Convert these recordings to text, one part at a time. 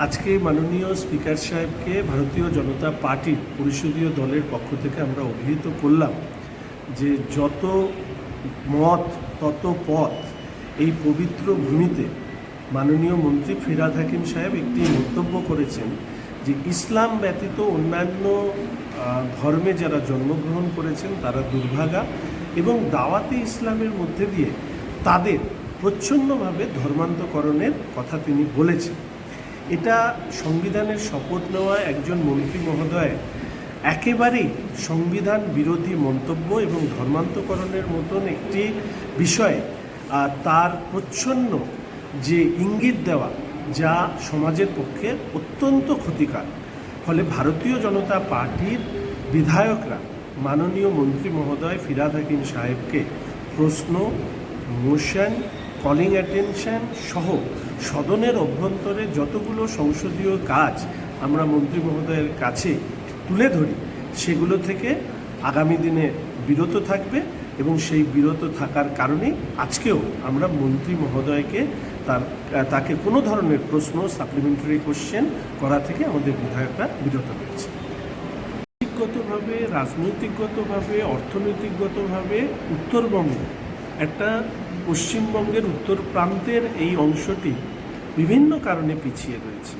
আজকে মাননীয় স্পিকার সাহেবকে ভারতীয় জনতা পার্টির পরিষদীয় দলের পক্ষ থেকে আমরা অভিহিত করলাম যে যত মত, তত পথ এই পবিত্র ভূমিতে মাননীয় মন্ত্রী ফিরাদ হাকিম সাহেব একটি মন্তব্য করেছেন যে ইসলাম ব্যতীত অন্যান্য ধর্মে যারা জন্মগ্রহণ করেছেন তারা দুর্ভাগা এবং দাওয়াতে ইসলামের মধ্যে দিয়ে তাদের প্রচ্ছন্নভাবে ধর্মান্তকরণের কথা তিনি বলেছেন। এটা সংবিধানের শপথ নেওয়া একজন মন্ত্রী মহোদয় একেবারেই সংবিধান বিরোধী মন্তব্য এবং ধর্মান্তকরণের মতন একটি বিষয়ে তার প্রচ্ছন্ন যে ইঙ্গিত দেওয়া যা সমাজের পক্ষে অত্যন্ত ক্ষতিকর। ফলে ভারতীয় জনতা পার্টির বিধায়করা মাননীয় মন্ত্রী মহোদয় ফিরাদ হাকিম সাহেবকে প্রশ্ন মোশন কলিং অ্যাটেনশন সহ সদনের অভ্যন্তরে যতগুলো সংসদীয় কাজ আমরা মন্ত্রী মহোদয়ের কাছে তুলে ধরি, সেগুলো থেকে আগামী দিনে বিরত থাকবে এবং সেই বিরত থাকার কারণে আজকেও আমরা মন্ত্রী মহোদয়কে তার, তাকে কোনো ধরনের প্রশ্ন সাপ্লিমেন্টারি কোশ্চেন করা থেকে আমাদের বিধায়করা বিরত রয়েছে। রাজনৈতিকগতভাবে রাজনৈতিকগতভাবে, অর্থনৈতিকগতভাবে উত্তরবঙ্গ একটা পশ্চিমবঙ্গের উত্তর প্রান্তের এই অংশটি বিভিন্ন কারণে পিছিয়ে রয়েছে।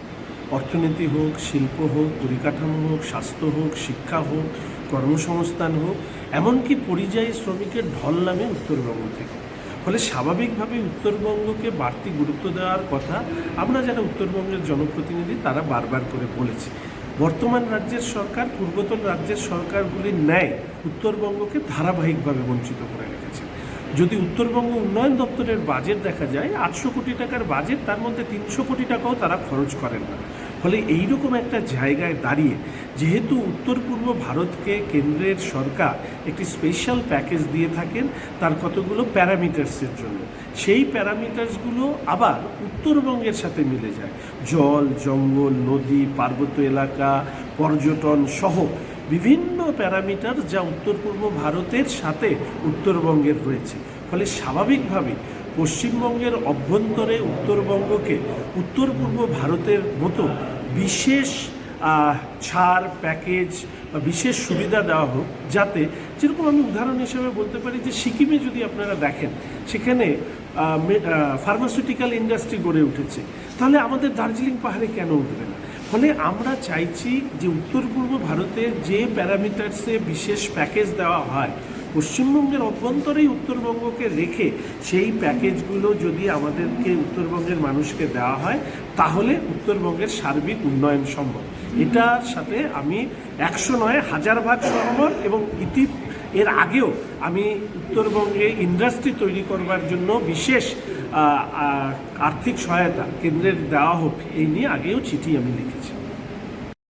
অর্থনীতি হোক, শিল্প হোক, পরিকাঠামো হোক, স্বাস্থ্য হোক, শিক্ষা হোক, কর্মসংস্থান হোক, এমনকি পরিযায়ী শ্রমিকের ঢল নামে উত্তরবঙ্গ থেকে। ফলে স্বাভাবিকভাবে উত্তরবঙ্গকে বাড়তি গুরুত্ব দেওয়ার কথা আমরা যারা উত্তরবঙ্গের জনপ্রতিনিধি তারা বারবার করে বলেছি। বর্তমান রাজ্যের সরকার, পূর্বতন রাজ্যের সরকারগুলির ন্যায় উত্তরবঙ্গকে ধারাবাহিকভাবে বঞ্চিত করে রেখেছে। যদি উত্তরবঙ্গ উন্নয়ন দপ্তরের বাজেট দেখা যায়, আটশো কোটি টাকার বাজেট, তার মধ্যে তিনশো কোটি টাকাও তারা খরচ করেন না। ফলে এইরকম একটা জায়গায় দাঁড়িয়ে, যেহেতু উত্তর পূর্ব ভারতকে কেন্দ্রের সরকার একটি স্পেশাল প্যাকেজ দিয়ে থাকেন, তার কতগুলো প্যারামিটার্সের জন্য। সেই প্যারামিটার্সগুলো আবার উত্তরবঙ্গের সাথে মিলে যায়। জল, জঙ্গল, নদী, পার্বত্য এলাকা, পর্যটন সহ বিভিন্ন প্যারামিটার যা উত্তর পূর্ব ভারতের সাথে উত্তরবঙ্গের রয়েছে। ফলে স্বাভাবিকভাবে পশ্চিমবঙ্গের অভ্যন্তরে উত্তরবঙ্গকে উত্তর পূর্ব ভারতের মতো বিশেষ ছাড়, প্যাকেজ বা বিশেষ সুবিধা দেওয়া হোক, যাতে যেরকম আমি উদাহরণ হিসেবে বলতে পারি যে সিকিমে যদি আপনারা দেখেন, সেখানে ফার্মাসিউটিক্যাল ইন্ডাস্ট্রি গড়ে উঠেছে। তাহলে আমাদের দার্জিলিং পাহাড়ে কেন উঠবে না? ফলে আমরা চাইছি যে উত্তর পূর্ব ভারতে যে প্যারামিটার্সে বিশেষ প্যাকেজ দেওয়া হয়, পশ্চিমবঙ্গের অভ্যন্তরেই উত্তরবঙ্গকে রেখে সেই প্যাকেজগুলো যদি আমাদেরকে উত্তরবঙ্গের মানুষকে দেওয়া হয়, তাহলে উত্তরবঙ্গের সার্বিক উন্নয়ন সম্ভব। এটার সাথে আমি একশো নয় হাজার ভাগ সহমত এবং ইতি এর আগেও আমি উত্তরবঙ্গে ইন্ডাস্ট্রি তৈরি করবার জন্য বিশেষ আর্থিক সহায়তা কেন্দ্রের দেওয়া হোক, এই নিয়ে আগেও চিঠি আমি লিখেছি।